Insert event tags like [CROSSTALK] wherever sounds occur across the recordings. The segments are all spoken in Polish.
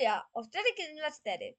Ja, Owczarek 124.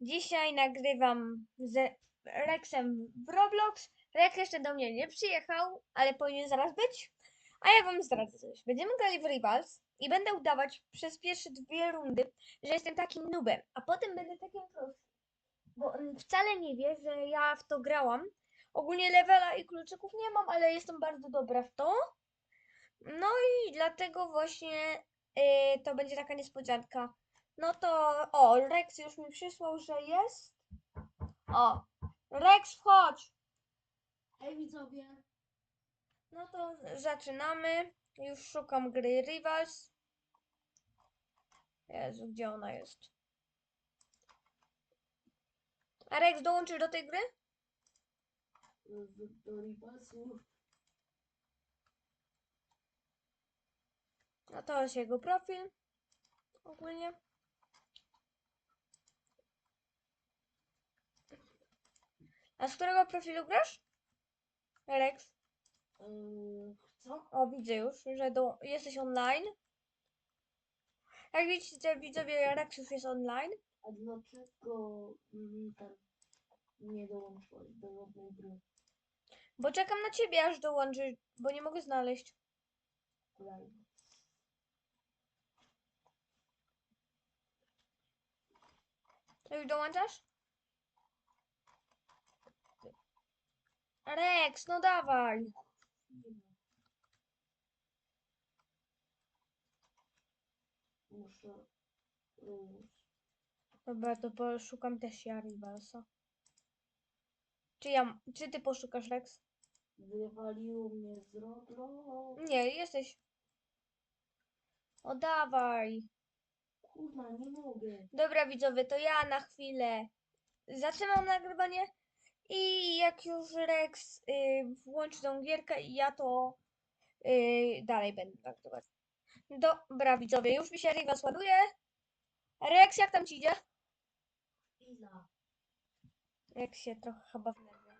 Dzisiaj nagrywam z Rexem w Roblox. Rex jeszcze do mnie nie przyjechał, ale powinien zaraz być. A ja wam zdradzę coś. Będziemy grali w Rivals i będę udawać przez pierwsze dwie rundy, że jestem takim nubem, a potem będę takim prostym. Bo on wcale nie wie, że ja w to grałam. Ogólnie levela i kluczyków nie mam, ale jestem bardzo dobra w to. No i dlatego właśnie yy, to będzie taka niespodzianka. No to, o, Rex już mi przysłał, że jest. O, Rex, wchodź. Hej widzowie, No to zaczynamy. Już szukam gry Rivals. Jezu, gdzie ona jest? A Rex dołączysz do tej gry? z- do Ribasu. No to jest jego profil. Ogólnie. A z którego profilu grasz? Rex. Yy, co? O, widzę już, że do, jesteś online. Jak widzicie, widzowie, Rex już jest online. A dlaczego mm, tam nie dołączyłeś do żadnej gry? Bo czekam na ciebie, aż dołączysz, bo nie mogę znaleźć. To już dołączasz? Rex, no dawaj. Muszę Dobra, to poszukam też ja Rivalsa. Czy ja, czy ty poszukasz Rex? wywaliło mnie z Roblox. Nie, jesteś. O, dawaj. Kurna, nie mogę. Dobra, widzowie, to ja na chwilę zaczynam nagrywanie i jak już Rex y, włączy tą gierkę i ja to y, dalej będę nagrywać. Dobra, widzowie, już mi się Rivals ładuje. Rex, jak tam ci idzie? Chwila. Jak się trochę chyba wnerwia.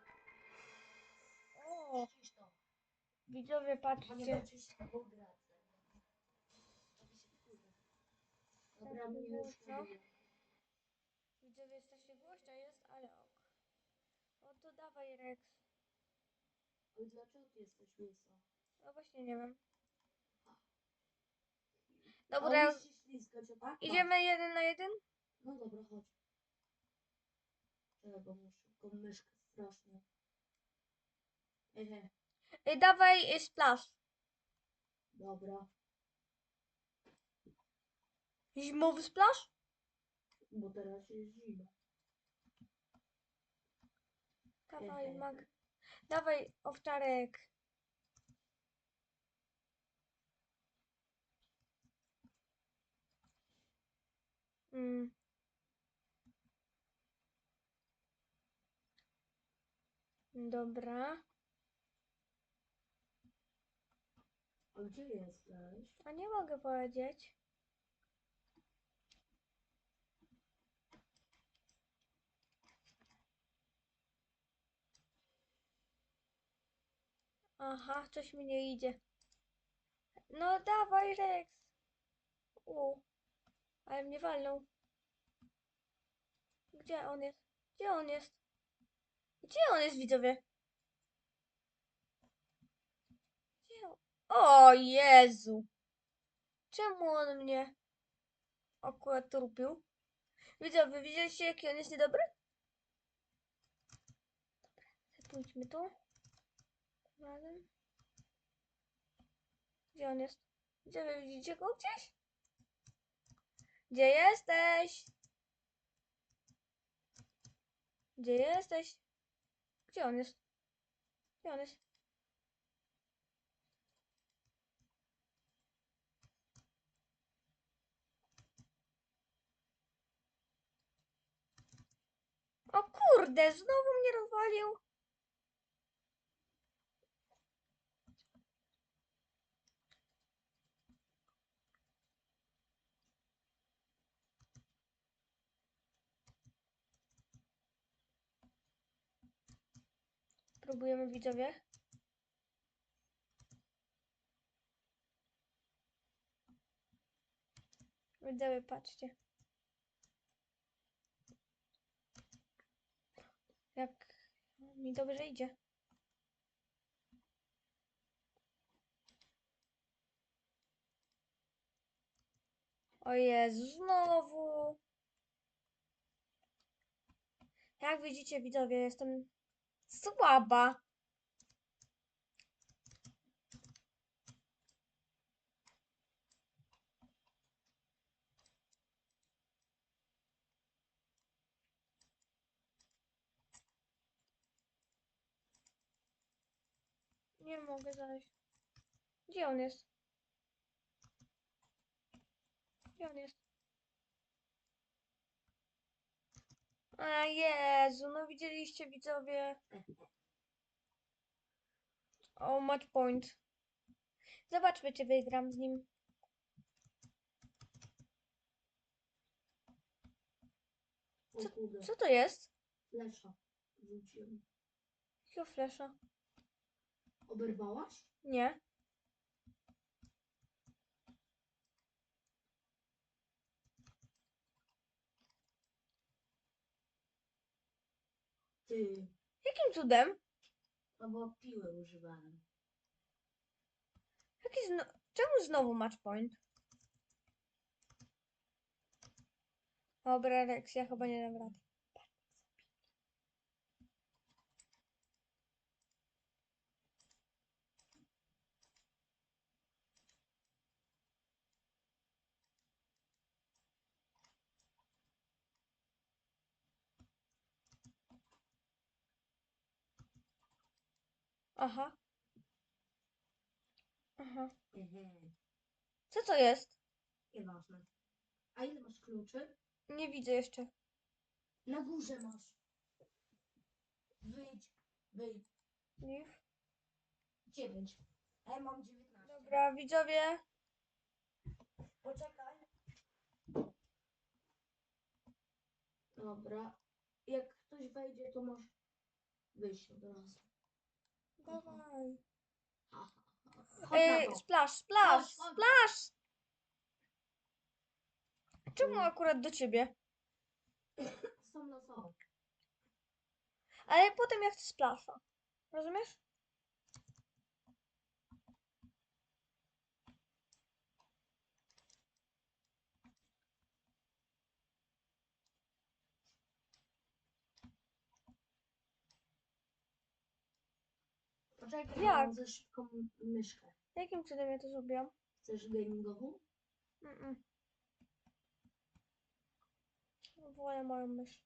O, Cisz to. widzowie, nie patrzcie. Dobra, mnie już. Widzowie, strasznie głośno jest, ale ok. No to dawaj, Rex. Ale dlaczego ty jesteś łysa? No właśnie, nie wiem. Dobra, ślizgać, o tak? No. idziemy jeden na jeden? No dobra, chodź. Czego muszę? Tylko myszkę strasznie. Ehe, Y, dawaj y, splash. dobra. Zimowy splash? Bo teraz jest zima. Dawaj, mag. Dawaj, owczarek. Mm. Dobra. A gdzie jesteś? A nie mogę powiedzieć. Aha, coś mi nie idzie. No dawaj, Rex. U. Ale mnie walnął. Gdzie on jest? Gdzie on jest? Gdzie on jest, widzowie? Gdzie on? O Jezu! Czemu on mnie akurat trupił? Widzowie, widzieliście jaki on jest niedobry? Dobra, pójdźmy tu. Razem. Gdzie on jest? Gdzie wy widzicie go gdzieś? Gdzie jesteś? Gdzie jesteś? Gdzie on jest? Gdzie on jest? O kurde, znowu mnie rozwalił. próbujemy widzowie. Widzowie, patrzcie. Jak mi dobrze idzie. O Jezu, znowu. Jak widzicie widzowie, jestem słaba. Nie mogę znaleźć. Gdzie on jest? Gdzie on jest? A Jezu, no widzieliście widzowie. O, match point. Zobaczmy, czy wygram z nim. O kurde, Co to jest? flesza rzuciłem. Jakiego flesza? Oberwałaś? Nie. Ty, Jakim cudem? no bo piły używałem. Jaki zno... Czemu znowu match point? Dobra, Rex, ja chyba nie dam rady. Aha. Aha. Ehe, Co to jest? nieważne. A ile masz kluczy? Nie widzę jeszcze. Na górze masz. Wyjdź, wyjdź. Leaf. Dziewięć. A ja mam dziewiętnaście. Dobra, widzowie. Poczekaj. Dobra. Jak ktoś wejdzie, to masz wyjść od razu. Dawaj. Chodź na Ej, splash, splash, Chodź, chodź. splash! Czemu Mm. akurat do ciebie? Są na są. Ale potem ja chcę splasha. Rozumiesz? Poczekaj, Jak? mam za szybką myszkę. Jakim cudem ja to zrobiłam? Chcesz gamingową? Mm-mm. Wolę moją mysz.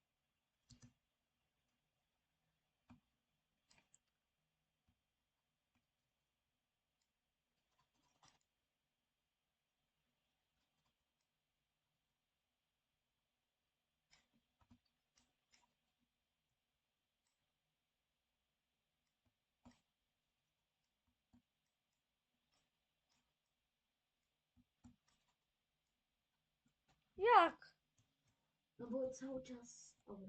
Jak? No bo cały czas... Dobra.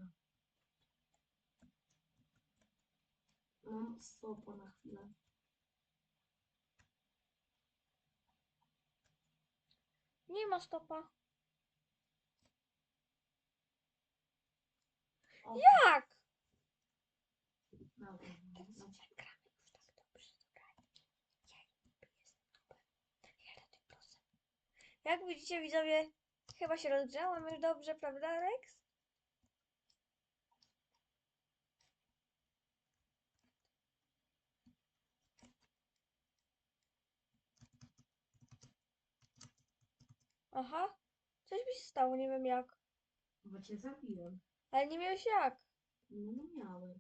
Mam stopa na chwilę. Nie ma stopa. O, Jak? Dobra. Gramy no. już tak dobrze, słuchajcie. Jak widzicie, widzowie, chyba się rozgrzałam już dobrze, prawda, Rex? Aha, coś mi się stało, nie wiem jak. Bo cię zabiłem. Ale nie miałeś jak. No, no miałem.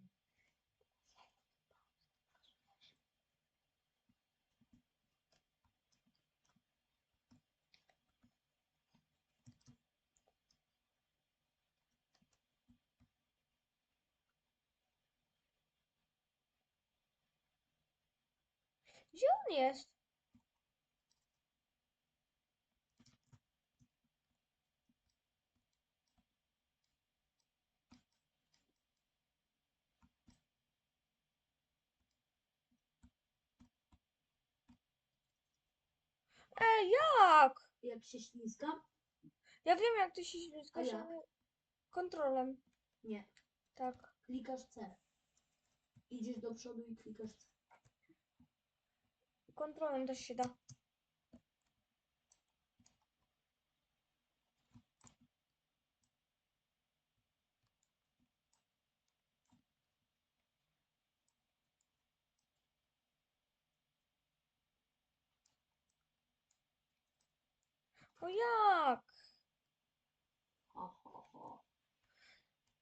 Gdzie on jest? Ej, jak? Jak się ślizgam? Ja wiem, jak ty się ślizgasz, jak? ale kontrolem. Nie. Tak. klikasz C. Idziesz do przodu i klikasz C. Kontrolą też się da. O jak? Ha, ha, ha.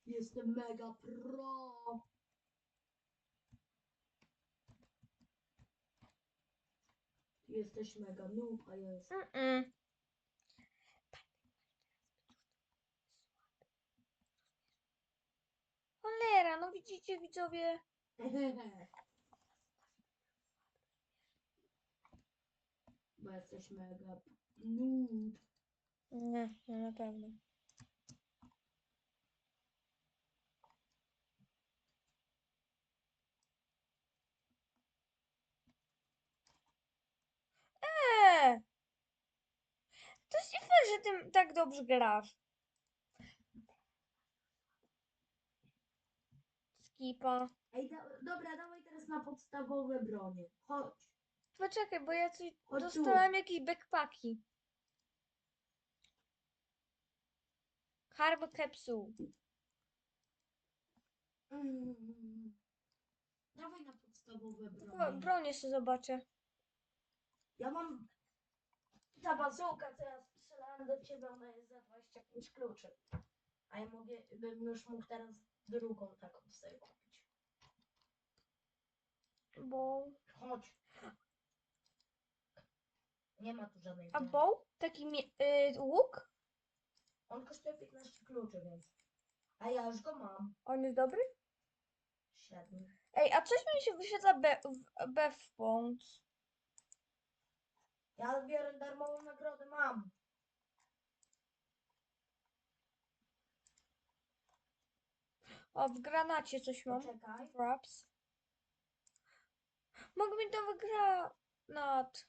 Jestem mega pro. Jesteś mega noob, a ja jestem... Mm-mm. Cholera, no widzicie widzowie? [LAUGHS] Bo jesteś mega noob. Nie, nie na pewno. Eee! To jest nie fair, że ty tak dobrze grasz. Skipa. Ej, da, dobra, dawaj teraz na podstawowe bronie. Chodź. Poczekaj, bo ja coś Chodź tu. dostałem jakieś backpacki. Harb capsule. Mm. Dawaj na podstawowe Tylko bronie. bronię sobie zobaczę. Ja mam... Ta bazuka, co ja strzelałem do ciebie, ona jest za 25 kluczy. A ja mogę, bym już mógł teraz drugą taką sobie kupić. Bo... Chodź. Nie ma tu żadnej A broni. bow? Taki mie- y, łuk? On kosztuje 15 kluczy, więc... A ja już go mam. On jest dobry? Średni. Ej, a coś mi się wyświetla be- w- Bones. Ja biorę darmową nagrodę, mam. O, w granacie coś mam. Poczekaj. Wraps. Mogę mieć nowy granat.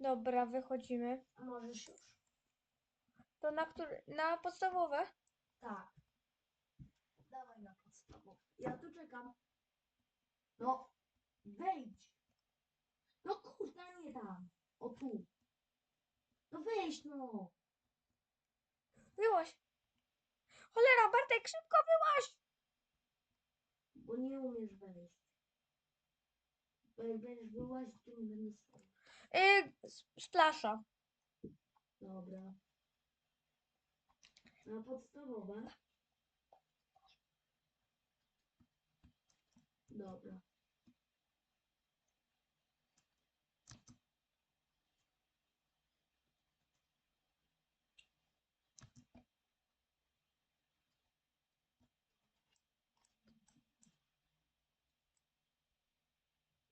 Dobra, wychodzimy. Możesz już? To na który? Na podstawowe? Tak. Dawaj na podstawę. Ja tu czekam. No, wejdź. No kurde, nie tam. O tu. No wejdź no. Wyłaś. Cholera, Bartek, szybko wyłaś! Bo nie umiesz wejść. Bo jak będziesz wyłazić, to nie będę stał. Yy, splasza. Dobra. Na podstawowe. Dobra.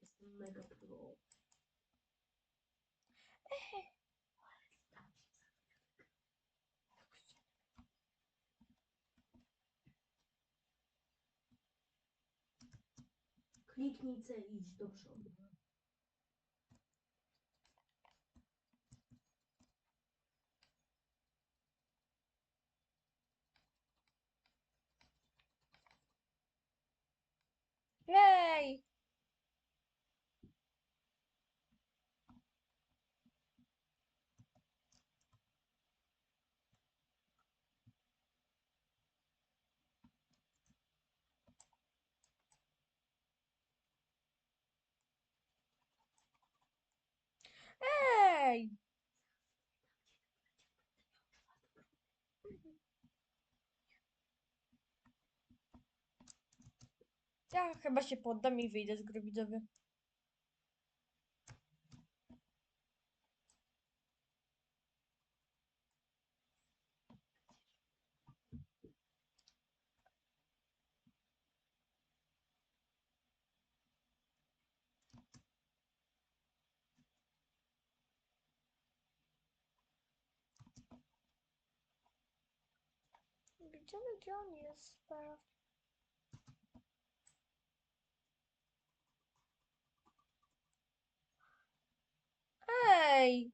Jestem mega pro. Kliknij idź do przodu. Jej! Ej! Ja chyba się poddam i wyjdę z gry widzowie. Widzimy gdzie on jest teraz. Ej!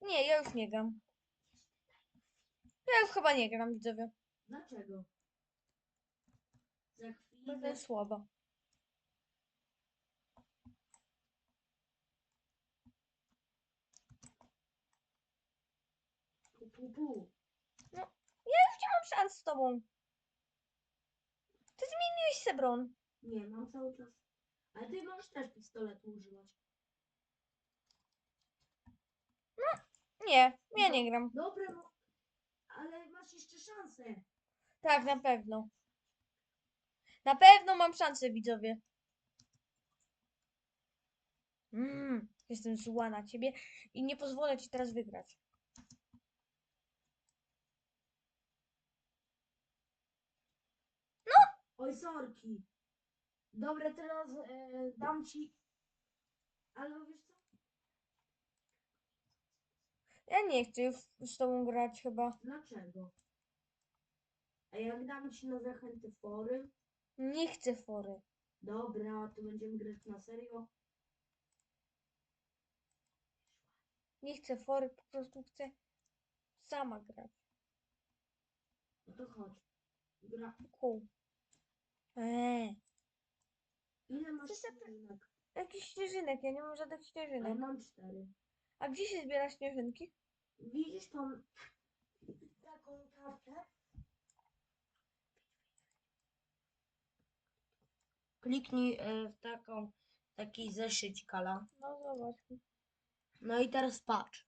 Nie, ja już nie gram. Ja już chyba nie gram, widzowie. Dlaczego? Za chwilę. Będę jest słaba. Pu, pu, pu. Nie mam szans z tobą. Ty zmieniłeś se broń. Nie, mam cały czas. Ale ty możesz też pistoletu używać. Nie, ja nie gram. Dobra, no. Ale masz jeszcze szansę. Tak, na pewno. Na pewno mam szansę, widzowie. Mm, jestem zła na ciebie i nie pozwolę ci teraz wygrać. Oj, sorki. Dobra, teraz e, dam ci. Ale wiesz co? Ja nie chcę już z tobą grać chyba. Dlaczego? A jak dam ci na zachęty fory? Nie chcę fory. Dobra, to będziemy grać na serio. Nie chcę fory, po prostu chcę sama grać. No to chodź. Gra. Cool. Eee, Ile masz Co za- śnieżynek? jakiś śnieżynek, ja nie mam żadnych A ja śnieżynek. mam cztery. A gdzie się zbiera śnieżynki? Widzisz tą taką kartę? Kliknij e, w taką, taki zeszyć kala. No zobacz. No i teraz patrz.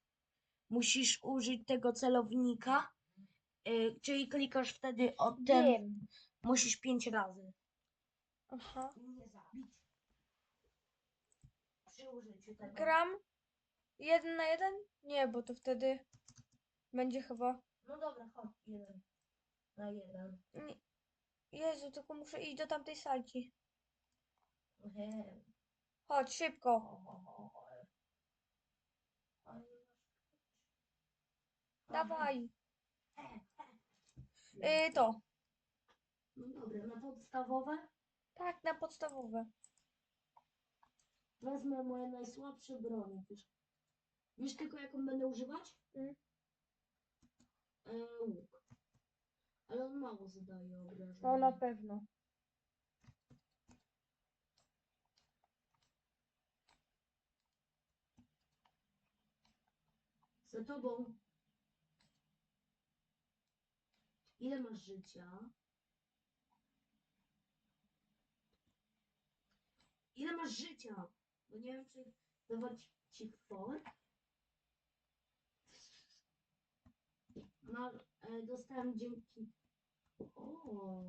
Musisz użyć tego celownika, e, czyli klikasz wtedy o ten. Wiem. Musisz pięć razy. Aha. Nie zabić. Przy użyciu tego. Gram jeden na jeden? Nie, bo to wtedy będzie chyba. No dobra, chodź, jeden. Na jeden. Nie. Jezu, tylko muszę iść do tamtej salci. Nie. Chodź, szybko. Dawaj. Y, to. No dobra, na podstawowe Tak, na podstawowe. wezmę moje najsłabsze bronie. Wiesz, wiesz tylko jaką będę używać? Mm. E, łuk. Ale on mało zadaje obrażeń. No na pewno. Za tobą. Ile masz życia? Ile masz życia? Bo nie wiem, czy dawać ci for. No, e, dostałem dzięki. O,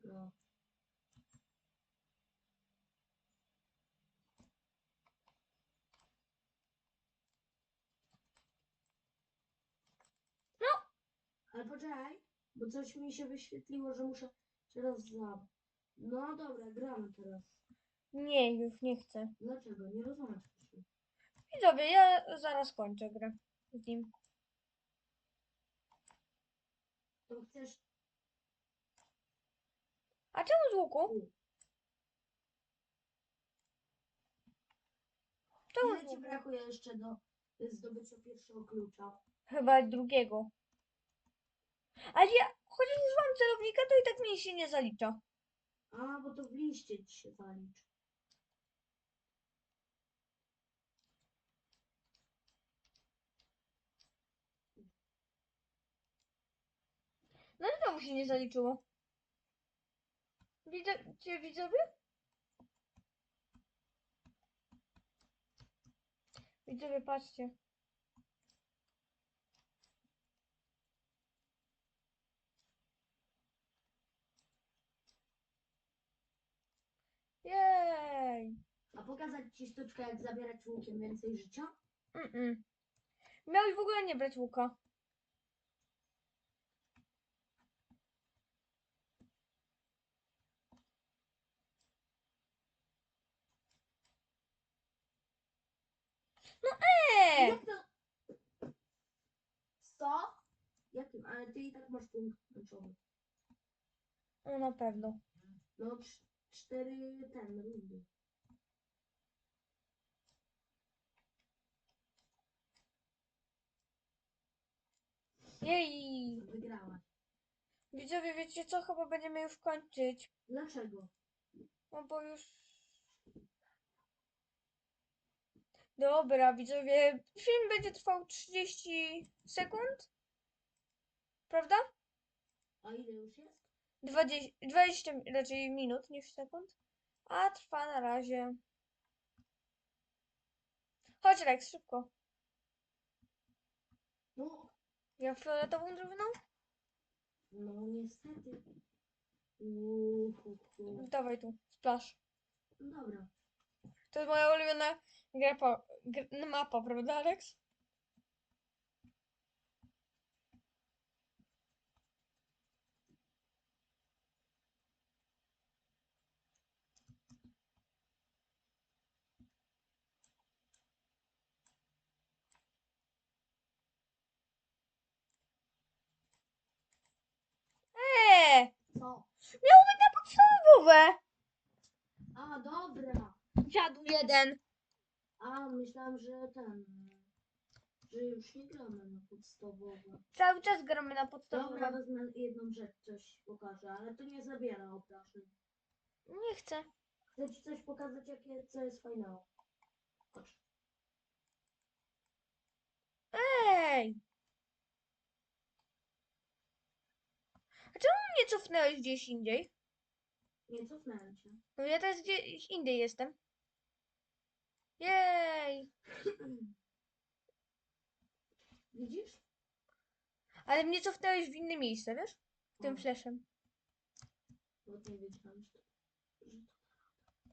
dobra. Ale poczekaj, bo coś mi się wyświetliło, że muszę teraz za. No dobra, gramy teraz. Nie, już nie chcę. Dlaczego? Nie rozmawiasz. Widzowie, ja zaraz kończę grę z nim. To chcesz. A czemu z łuku? Czemu Ile z ci łuku? brakuje jeszcze do zdobycia pierwszego klucza? Chyba drugiego. Ale ja, chociaż już mam celownika, to i tak mi się nie zalicza. A, bo to w liście ci się zalicz. No i to mu się nie zaliczyło. Widzicie, widzowie? Widzowie, patrzcie. Jej! A pokazać ci sztuczkę, jak zabierać łukiem więcej życia? Mm-mm. Miałeś w ogóle nie brać łuka. No e! Jak to? Co? Jakim? Ale ty i tak masz punkt meczowy. No na pewno. No, cz- cztery ten rundy. Jej! Wygrałaś. Widzowie, wiecie co? Chyba będziemy już kończyć. Dlaczego? No bo już... Dobra, widzowie, film będzie trwał 30 sekund. Prawda? A ile już jest? 20, 20 raczej minut niż sekund. A trwa na razie. Chodź Rex, szybko. No, Ja fioletową drużyną? no niestety. Uhuhu. Dawaj tu, splash. Dobra. To jest moja ulubiona grapa, gr, mapa, prawda Alex? Eee! Co? Miało być na podstawowe! A, dobra. Dziadu jeden. A, myślałam, że ten... Że już nie gramy na podstawowe. Cały czas gramy na Dobra, podstawowe. wezmę jedną rzecz, coś pokażę, ale to nie zabiera obrażeń. Nie chcę. Chcę ci coś pokazać, jakie, co jest fajnego. Ej! A czemu mnie cofnęłeś gdzieś indziej? Nie cofnąłem cię. No ja teraz gdzieś indziej jestem. Jej! Widzisz? Ale mnie cofnęłeś w inne miejsce, wiesz? Tym O, fleszem. Bo nie wiedziałam, że to... Że to...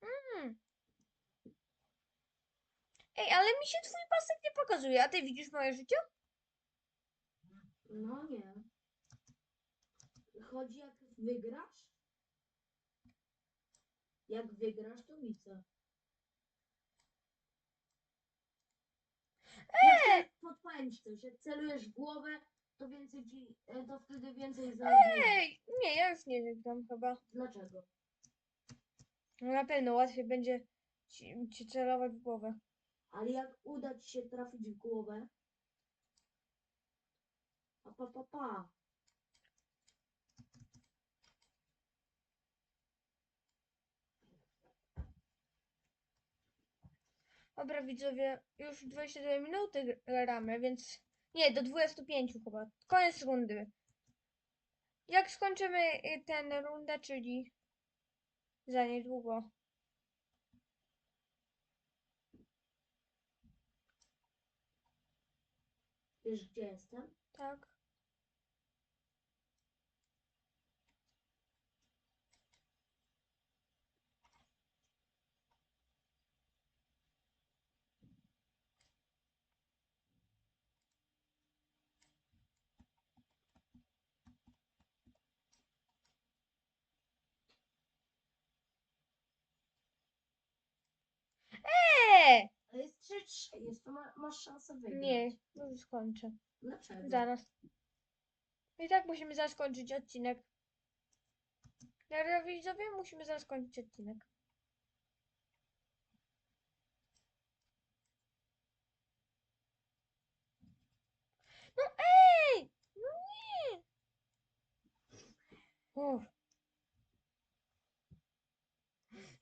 Hmm. Ej, ale mi się twój pasek nie pokazuje, a ty widzisz moje życie? No nie. Chodzi jak wygrasz? Jak wygrasz, to widzę. Eee! Podpowiem ci coś, jak celujesz w głowę, to więcej ci, e, to wtedy więcej zabijesz. Ej! Nie, ja już nie wygram chyba. Dlaczego? No na pewno łatwiej będzie ci, ci celować w głowę. Ale jak uda ci się trafić w głowę, pa pa pa pa. Dobra, widzowie, już 22 minuty gramy, więc nie, do 25 chyba. Koniec rundy. Jak skończymy y, tę rundę, czyli za niedługo. Wiesz gdzie jestem? Tak. 3, 3 jest, to ma, masz szansę wygrać. Nie, no skończę. Dlaczego? Zaraz. No I tak musimy zaraz kończyć odcinek. Dobra widzowie, musimy zaraz kończyć odcinek. No ej! No nie! Uff.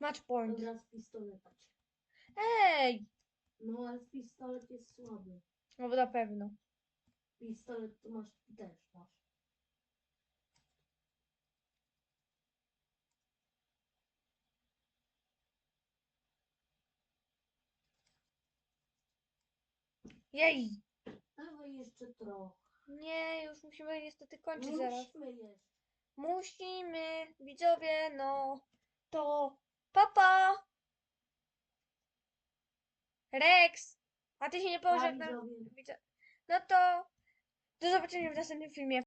Match point. Pistolet. Ej! No ale pistolet jest słaby. No bo na pewno. Pistolet to masz, też masz. Jej! Dawaj jeszcze trochę. Nie, już musimy niestety kończyć zaraz. musimy jeszcze. Musimy, widzowie, no to papa. Rex, a ty się nie pożegnasz? No to do zobaczenia w następnym filmie.